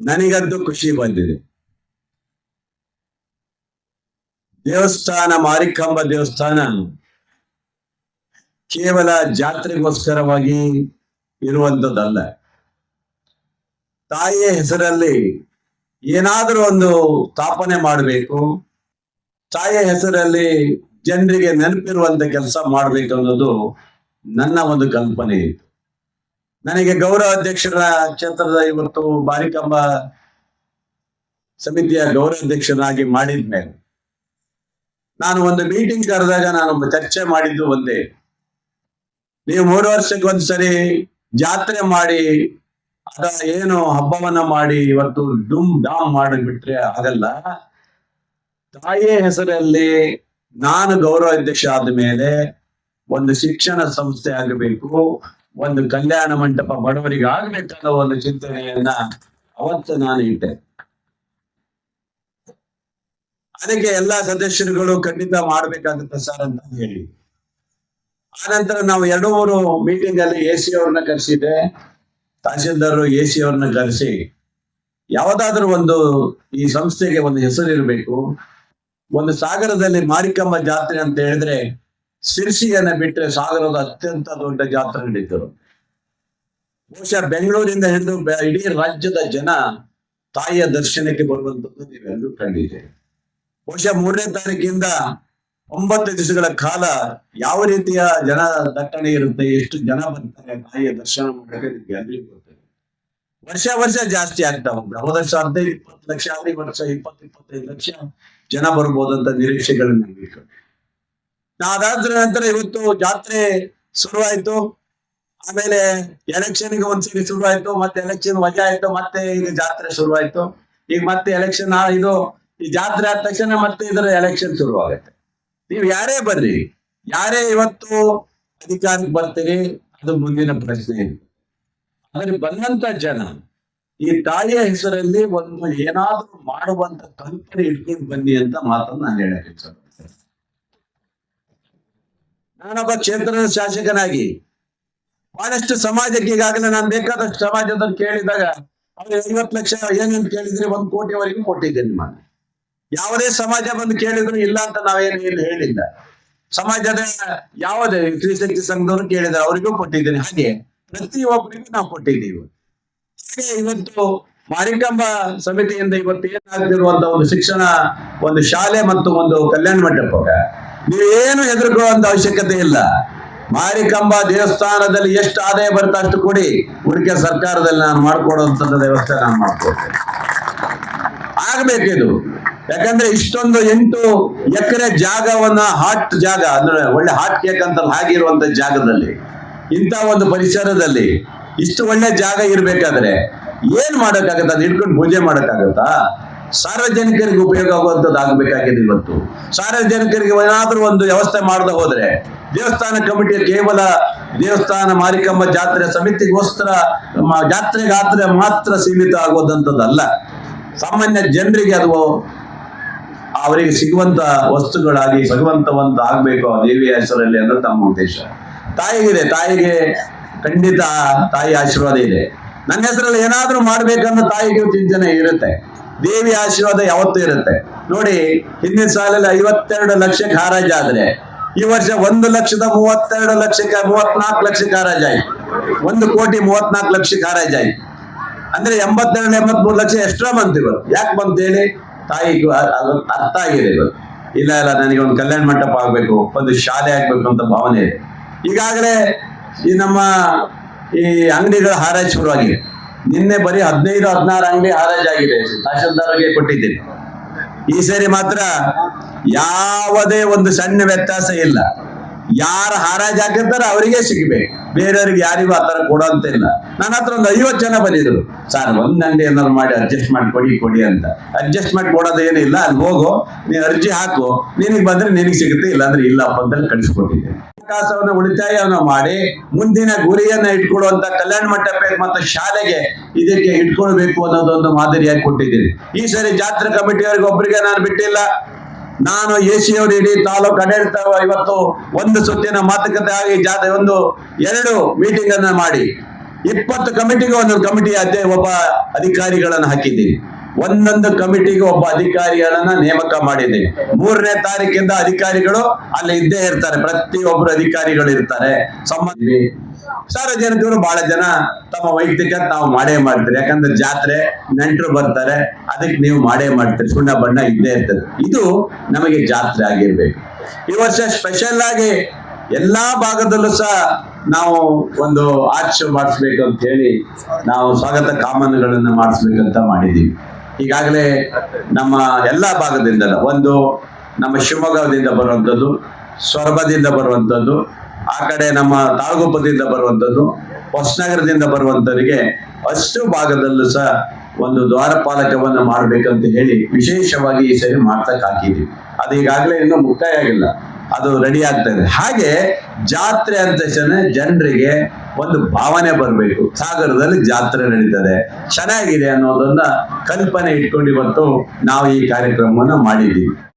ನನಗಂತೂ ಖುಷಿ ಬಂದಿದೆ. ದೇವಸ್ಥಾನ ಮಾರಿಕಾಂಬ ದೇವಸ್ಥಾನ ಕೇವಲ ಜಾತ್ರೆಗೋಸ್ಕರವಾಗಿ ಇರುವಂತದ್ದಲ್ಲ ತಾಯಿಯ ಹೆಸರಲ್ಲಿ ಏನಾದರೂ ಒಂದು ಸ್ಥಾಪನೆ ಮಾಡಬೇಕು, ತಾಯಿಯ ಹೆಸರಲ್ಲಿ ಜನರಿಗೆ ನೆನಪಿರುವಂತ ಕೆಲಸ ಮಾಡಬೇಕು ಅನ್ನೋದು ನನ್ನ ಒಂದು ಕಲ್ಪನೆ ಇತ್ತು. ನನಗೆ ಗೌರವ ಅಧ್ಯಕ್ಷರ ಕ್ಷೇತ್ರದ ಇವತ್ತು ಬಾರಿಕಂಬ ಸಮಿತಿಯ ಗೌರವ ಅಧ್ಯಕ್ಷರಾಗಿ ಮಾಡಿದ್ಮೇಲೆ ನಾನು ಒಂದು ಮೀಟಿಂಗ್ ಕರೆದಾಗ ನಾನು ಚರ್ಚೆ ಮಾಡಿದ್ದು ಒಂದೇ. ನೀವು ಮೂರು ವರ್ಷಕ್ಕೆ ಒಂದ್ಸರಿ ಜಾತ್ರೆ ಮಾಡಿ ಅದ ಏನು ಹಬ್ಬವನ್ನ ಮಾಡಿ ಇವತ್ತು ಡುಮ್ ಡಾಮ್ ಮಾಡಿಬಿಟ್ರೆ ಆಗಲ್ಲ. ತಾಯಿಯ ಹೆಸರಲ್ಲಿ ನಾನು ಗೌರವ ಅಧ್ಯಕ್ಷ ಆದ ಮೇಲೆ ಒಂದು ಶಿಕ್ಷಣ ಸಂಸ್ಥೆ ಆಗಬೇಕು. ಒಂದು ಕಲ್ಯಾಣ ಮಂಟಪ ಬಡವರಿಗೆ ಆಗ್ಬೇಕಾದ ಒಂದು ಚಿಂತನೆಯನ್ನ ಅವತ್ತು ನಾನು ಇಟ್ಟೆ. ಅದಕ್ಕೆ ಎಲ್ಲಾ ಸದಸ್ಯರುಗಳು ಖಂಡಿತ ಮಾಡ್ಬೇಕಾಗುತ್ತೆ ಸರ್ ಅಂತ ಹೇಳಿ. ಆನಂತರ ನಾವು ಎರಡು ಮೂರು ಮೀಟಿಂಗ್ ಅಲ್ಲಿ ಎ ಸಿ ಅವ್ರನ್ನ ಕರೆಸಿದ್ದೆ. ತಹಶೀಲ್ದಾರ್ ಎ ಸಿ ಅವ್ರನ್ನ ಕರೆಸಿ ಯಾವುದಾದ್ರೂ ಒಂದು ಈ ಸಂಸ್ಥೆಗೆ ಒಂದು ಹೆಸರು ಇರಬೇಕು ಒಂದು ಸಾಗರದಲ್ಲಿ ಮಾರಿಕಂಬ ಜಾತ್ರೆ ಅಂತ ಹೇಳಿದ್ರೆ ಸಿರ್ಸಿಯನ್ನ ಬಿಟ್ಟರೆ ಸಾಗರದ ಅತ್ಯಂತ ದೊಡ್ಡ ಜಾತ್ರೆ ನಡೀತರು ಬಹುಶಃ ಬೆಂಗಳೂರಿಂದ ಹಿಡಿದು ಇಡೀ ರಾಜ್ಯದ ಜನ ತಾಯಿಯ ದರ್ಶನಕ್ಕೆ ಬರುವಂತದ್ದು ನೀವೆಲ್ಲರೂ ಕಂಡಿದ್ದೀರಿ. ಬಹುಶಃ ಮೂರನೇ ತಾರೀಕಿಂದ ಒಂಬತ್ತು ದಿವಸಗಳ ಕಾಲ ಯಾವ ರೀತಿಯ ಜನ ದಟ್ಟಣೆ ಇರುತ್ತೆ, ಎಷ್ಟು ಜನ ಬರ್ತಾರೆ, ತಾಯಿಯ ದರ್ಶನ ಮಾಡಕ್ಕೆ ನಿಮ್ಗೆ ಅಲ್ಲಿ ಬರ್ತದೆ ವರ್ಷ ವರ್ಷ ಜಾಸ್ತಿ ಆಗ್ತಾ ಹೋಗ್ತದೆ ಹೋದ ವರ್ಷ ಹದಿನೈದು ಇಪ್ಪತ್ತು ಲಕ್ಷ ಆದ್ರೆ ವರ್ಷ ಇಪ್ಪತ್ತು ಇಪ್ಪತ್ತೈದು ಲಕ್ಷ ಜನ ಬರ್ಬೋದಂತ ನಿರೀಕ್ಷೆಗಳನ್ನ ನಾವು ಇಟ್ಕೊಂಡ್ವಿ. ನಾ ಅದಾದ್ರ ನಂತರ ಇವತ್ತು ಜಾತ್ರೆ ಶುರುವಾಯ್ತು. ಆಮೇಲೆ ಎಲೆಕ್ಷನ್ಗೆ ಒಂದ್ಸರಿ ಶುರುವಾಯ್ತು, ಮತ್ತೆ ಎಲೆಕ್ಷನ್ ವಜಾ ಆಯ್ತು, ಮತ್ತೆ ಈಗ ಜಾತ್ರೆ ಶುರುವಾಯ್ತು. ಈಗ ಮತ್ತೆ ಎಲೆಕ್ಷನ್ ಇದು ಈ ಜಾತ್ರೆ ಆದ ತಕ್ಷಣ ಮತ್ತೆ ಇದರ ಎಲೆಕ್ಷನ್ ಶುರುವಾಗುತ್ತೆ. ನೀವು ಯಾರೇ ಬರ್ರಿ, ಯಾರೇ ಇವತ್ತು ಅಧಿಕಾರಕ್ಕೆ ಬರ್ತೀರಿ, ಅದು ಮುಂದಿನ ಪ್ರಶ್ನೆ. ಆದ್ರೆ ಬಂದಂತ ಜನ ಈ ತಾಯಿಯ ಹೆಸರಲ್ಲಿ ಒಂದು ಏನಾದ್ರೂ ಮಾಡುವಂತ ಕಲ್ಪನೆ ಇಟ್ಕೊಂಡು ಬನ್ನಿ ಅಂತ ಮಾತನ್ನ ನಾನು ಹೇಳಕ್ಕೆ ನಾನೊಬ್ಬ ಕ್ಷೇತ್ರದ ಶಾಸಕನಾಗಿ ಬಹಳಷ್ಟು ಸಮಾಜಕ್ಕೆ ಈಗಾಗಲೇ ನಾನು ಬೇಕಾದಷ್ಟು ಸಮಾಜದ ಕೇಳಿದಾಗ ಅವ್ರು ಐವತ್ತು ಲಕ್ಷ ಏನಂತ ಕೇಳಿದ್ರೆ ಒಂದು ಕೋಟಿವರೆಗೂ ಕೊಟ್ಟಿದ್ದೇನೆ ನಾನು. ಯಾವುದೇ ಸಮಾಜ ಬಂದು ಕೇಳಿದ್ರು ಇಲ್ಲ ಅಂತ ನಾವೇನು ಏನು ಹೇಳಿಲ್ಲ. ಸಮಾಜದ ಯಾವುದೇ ಸ್ತ್ರೀಶಕ್ತಿ ಸಂಘದವರು ಕೇಳಿದ್ರು ಅವರಿಗೂ ಕೊಟ್ಟಿದ್ದೇನೆ. ಹಾಗೆ ಪ್ರತಿಯೊಬ್ಬರಿಗೂ ನಾವು ಕೊಟ್ಟಿದ್ದೀವಿ. ಹಾಗೆ ಇವತ್ತು ಮಾರಿಕಂಬ ಸಮಿತಿಯಿಂದ ಇವತ್ತು ಏನಾಗ್ತಿರುವಂತ ಒಂದು ಶಿಕ್ಷಣ, ಒಂದು ಶಾಲೆ ಮತ್ತು ಒಂದು ಕಲ್ಯಾಣ ಮಂಟಪ ನೀವೇನು ಹೆದರ್ಕೊಳ್ಳುವಂತ ಅವಶ್ಯಕತೆ ಇಲ್ಲ. ಮಾರಿಕಂಬ ದೇವಸ್ಥಾನದಲ್ಲಿ ಎಷ್ಟು ಆದಾಯ ಬರುತ್ತೆ ಅಷ್ಟು ಕೊಡಿ. ಉಳಿಕೆ ಸರ್ಕಾರದಲ್ಲಿ ನಾನು ಮಾಡ್ಕೊಡುವಂತ ವ್ಯವಸ್ಥೆ ನಾನು ಮಾಡ್ಕೊಡ್ತೇನೆ ಆಗ್ಬೇಕಿದು. ಯಾಕಂದ್ರೆ ಇಷ್ಟೊಂದು ಎಂಟು ಎಕರೆ ಜಾಗವನ್ನ ಹಾಟ್ ಜಾಗ, ಅಂದ್ರೆ ಒಳ್ಳೆ ಹಾಟ್ ಕೇಕ್ ಅಂತ ಹಾಗಿರುವಂತ ಜಾಗದಲ್ಲಿ, ಇಂಥ ಒಂದು ಪರಿಸರದಲ್ಲಿ ಇಷ್ಟು ಒಳ್ಳೆ ಜಾಗ ಇರ್ಬೇಕಾದ್ರೆ ಏನ್ ಮಾಡಕ್ಕಾಗತ್ತ? ಅದು ಇಟ್ಕೊಂಡು ಪೂಜೆ ಮಾಡಕ್ಕಾಗತ್ತಾ? ಸಾರ್ವಜನಿಕರಿಗೆ ಉಪಯೋಗ ಆಗುವಂಥದ್ದು ಆಗಬೇಕಾಗಿದೆ ಇವತ್ತು. ಸಾರ್ವಜನಿಕರಿಗೆ ಏನಾದ್ರೂ ಒಂದು ವ್ಯವಸ್ಥೆ ಮಾಡದ ಹೋದ್ರೆ, ದೇವಸ್ಥಾನ ಕಮಿಟಿ ಕೇವಲ ದೇವಸ್ಥಾನ ಮಾರಿಕಂಬ ಜಾತ್ರೆ ಸಮಿತಿಗೋಸ್ಕರ ಜಾತ್ರೆ ಗಾತ್ರೆ ಮಾತ್ರ ಸೀಮಿತ ಆಗೋದಂಥದ್ದಲ್ಲ ಸಾಮಾನ್ಯ ಜನರಿಗೆ ಅದು ಅವರಿಗೆ ಸಿಗುವಂತ ವಸ್ತುಗಳಾಗಿ ಸಿಗುವಂತವಂತ ಆಗ್ಬೇಕು ಆ ದೇವಿಯ ಹೆಸರಲ್ಲಿ ಅನ್ನೋದು ನಮ್ಮ ಉದ್ದೇಶ. ತಾಯಿಗಿದೆ, ತಾಯಿಗೆ ಖಂಡಿತ ತಾಯಿ ಆಶೀರ್ವಾದ ಇದೆ. ನನ್ನ ಹೆಸರಲ್ಲಿ ಏನಾದ್ರೂ ಮಾಡ್ಬೇಕನ್ನೋ ತಾಯಿಗೆ ಚಿಂತನೆ ಇರುತ್ತೆ. ದೇವಿ ಆಶೀರ್ವಾದ ಯಾವತ್ತೂ ಇರುತ್ತೆ. ನೋಡಿ, ಹಿಂದಿನ ಸಾಲಲ್ಲಿ ಐವತ್ತೆರಡು ಲಕ್ಷಕ್ಕೆ ಹಾರಾಜಾದ್ರೆ ಈ ವರ್ಷ ಒಂದು ಲಕ್ಷದ ಮೂವತ್ತೆರಡು ಲಕ್ಷಕ್ಕೆ ಮೂವತ್ನಾಲ್ಕು ಲಕ್ಷಕ್ಕೆ ಹಾರಾಜಾಯ್ತು ಒಂದು ಕೋಟಿ ಮೂವತ್ನಾಲ್ಕು ಲಕ್ಷಕ್ಕೆ ಹಾರಾಜಾಯ್ತು ಅಂದ್ರೆ ಎಂಬತ್ತೆರಡು, ಎಂಬತ್ಮೂರು ಲಕ್ಷ ಎಕ್ಸ್ಟ್ರಾ ಬಂತು ಯಾಕೆ ಬಂತು ಹೇಳಿ? ತಾಯಿಗೂ ಅರ್ಥ ಆಗಿದೆ ಇವರು ಇಲ್ಲ ಇಲ್ಲ, ನನಗೆ ಒಂದು ಕಲ್ಯಾಣ ಮಂಟಪ ಆಗ್ಬೇಕು, ಒಂದು ಶಾಲೆ ಆಗ್ಬೇಕು ಅಂತ ಭಾವನೆ ಇದೆ. ಈಗಾಗಲೇ ಈ ನಮ್ಮ ಈ ಅಂಗಡಿಗಳ ಹಾರಾಜ್ ಶುರುವಾಗಿದೆ. ನಿನ್ನೆ ಬರೀ ಹದಿನೈದು, ಹದಿನಾರು ಅಂಗಡಿ ಹಾರಾಜ್ ಆಗಿದೆ. ತಹಶೀಲ್ದಾರ್ಗೆ ಕೊಟ್ಟಿದ್ದೀನಿ. ಈ ಸರಿ ಮಾತ್ರ ಯಾವುದೇ ಒಂದು ಸಣ್ಣ ವ್ಯತ್ಯಾಸ ಇಲ್ಲ. ಯಾರು ಹಾರಾಜ್ ಹಾಕಿರ್ತಾರೆ ಅವರಿಗೆ ಸಿಗಬೇಕು. ಬೇರೆಯವ್ರಿಗೆ ಯಾರಿಗೂ ಆ ತರ ಕೊಡೋಂತ ಇಲ್ಲ. ನನ್ನ ಹತ್ರ ಒಂದು ಐವತ್ತು ಜನ ಬಂದಿದ್ರು. ಸರ್, ಒಂದ್ ಅಂಗಡಿ ಏನಾದ್ರು ಮಾಡಿ ಅಡ್ಜಸ್ಟ್ ಮಾಡಿ ಕೊಡಿ ಕೊಡಿ ಅಂತ. ಅಡ್ಜಸ್ಟ್ ಮಾಡಿ ಕೊಡೋದು ಏನಿಲ್ಲ ಅಲ್ಲಿ ಹೋಗು. ನೀನ್ ಅರ್ಜಿ ಹಾಕು. ನಿನಗೆ ಬಂದ್ರೆ ನಿನಗೆ ಸಿಗುತ್ತೆ, ಇಲ್ಲಾಂದ್ರೆ ಇಲ್ಲಪ್ಪ ಅಂತ ಕಳಿಸ್ಕೊಟ್ಟಿದ್ದೆ. ಅವಕಾಶವನ್ನ ಉಳಿತಾಯವನ್ನ ಮಾಡಿ ಮುಂದಿನ ಗುರಿಯನ್ನ ಇಟ್ಕೊಳ್ಳುವಂತ ಕಲ್ಯಾಣ ಮಂಟಪ ಮತ್ತು ಶಾಲೆಗೆ ಇದಕ್ಕೆ ಇಟ್ಕೊಳ್ಬೇಕು ಅನ್ನೋದೊಂದು ಮಾದರಿಯಾಗಿ ಕೊಟ್ಟಿದ್ದೀನಿ. ಈ ಸರಿ ಜಾತ್ರೆ ಕಮಿಟಿಯವರಿಗೆ ಒಬ್ಬರಿಗೆ ನಾನು ಬಿಟ್ಟಿಲ್ಲ. ನಾನು ಎ ಸಿ ಅವರು ಇಡೀ ತಾಲೂಕು ಆಡಳಿತ ಇವತ್ತು ಒಂದು ಸುತ್ತಿನ ಮಾತುಕತೆ ಆಗಿ ಜಾತಿ ಒಂದು ಎರಡು ಮೀಟಿಂಗ್ ಅನ್ನ ಮಾಡಿ. ಇಪ್ಪತ್ತು ಕಮಿಟಿಗೆ ಒಂದೊಂದು ಕಮಿಟಿ ಅದೇ ಒಬ್ಬ ಅಧಿಕಾರಿಗಳನ್ನು ಹಾಕಿದ್ದೀನಿ. ಒಂದೊಂದು ಕಮಿಟಿಗೆ ಒಬ್ಬ ಅಧಿಕಾರಿಗಳನ್ನ ನೇಮಕ ಮಾಡಿದ್ದೀನಿ ಮೂರನೇ ತಾರೀಕಿಂದ ಅಧಿಕಾರಿಗಳು ಅಲ್ಲಿ ಇದ್ದೇ ಇರ್ತಾರೆ. ಪ್ರತಿಯೊಬ್ಬರು ಅಧಿಕಾರಿಗಳು ಇರ್ತಾರೆ. ಸಂಬಂಧಿ ಸಾರ್ವಜನಿಕರು ಬಹಳ ಜನ ತಮ್ಮ ವೈಯಕ್ತಿಕ ನಾವು ಮಾಡೇ ಮಾಡ್ತೀರಿ ಯಾಕಂದ್ರೆ ಜಾತ್ರೆ, ನೆಂಟರು ಬರ್ತಾರೆ. ಅದಕ್ಕೆ ನೀವು ಮಾಡೇ ಮಾಡ್ತೀರಿ. ಸುಣ್ಣ ಬಣ್ಣ ಇದ್ದೇ ಇರ್ತದೆ. ಇದು ನಮಗೆ ಜಾತ್ರೆ ಆಗಿರ್ಬೇಕು. ಈ ವರ್ಷ ಸ್ಪೆಷಲ್ ಆಗಿ ಎಲ್ಲಾ ಭಾಗದಲ್ಲೂ ಸಹ ನಾವು ಒಂದು ಆರ್ಚ್ ಮಾಡಿಸ್ಬೇಕು ಅಂತ ಹೇಳಿ ನಾವು ಸ್ವಾಗತ ಕಾಮನ್ಗಳನ್ನ ಮಾಡಿಸ್ಬೇಕಂತ ಮಾಡಿದ್ದೀವಿ. ಈಗಾಗಲೇ ನಮ್ಮ ಎಲ್ಲ ಭಾಗದಿಂದಲ ಒಂದು ನಮ್ಮ ಶಿವಮೊಗ್ಗದಿಂದ ಬರುವಂಥದ್ದು ಸೊರಬದಿಂದ ಬರುವಂಥದ್ದು, ಆ ಕಡೆ ನಮ್ಮ ತಾಳಗುಪ್ಪದಿಂದ ಬರುವಂಥದ್ದು ಹೊಸನಗರದಿಂದ ಬರುವಂತವರಿಗೆ ಅಷ್ಟು ಭಾಗದಲ್ಲೂ ಸಹ ಒಂದು ದ್ವಾರಪಾಲಕವನ್ನ ಮಾಡ್ಬೇಕಂತ ಹೇಳಿ ವಿಶೇಷವಾಗಿ ಈ ಸರಿ ಮಾಡ್ತಕ್ ಹಾಕಿದ್ವಿ ಅದು ಈಗಾಗಲೇ ಇನ್ನೂ ಮುಕ್ತಾಯ ಆಗಿಲ್ಲ. ಅದು ರೆಡಿ ಆಗ್ತಾ ಇದೆ. ಹಾಗೆ ಜಾತ್ರೆ ಅಂತ ಜನರಿಗೆ ಒಂದು ಭಾವನೆ ಬರಬೇಕು. ಸಾಗರದಲ್ಲಿ ಜಾತ್ರೆ ನಡೀತದೆ. ಚೆನ್ನಾಗಿದೆ ಅನ್ನೋದನ್ನ ಕಲ್ಪನೆ ಇಟ್ಕೊಂಡು ಇವತ್ತು ನಾವು ಈ ಕಾರ್ಯಕ್ರಮವನ್ನು ಮಾಡಿದ್ದೀವಿ.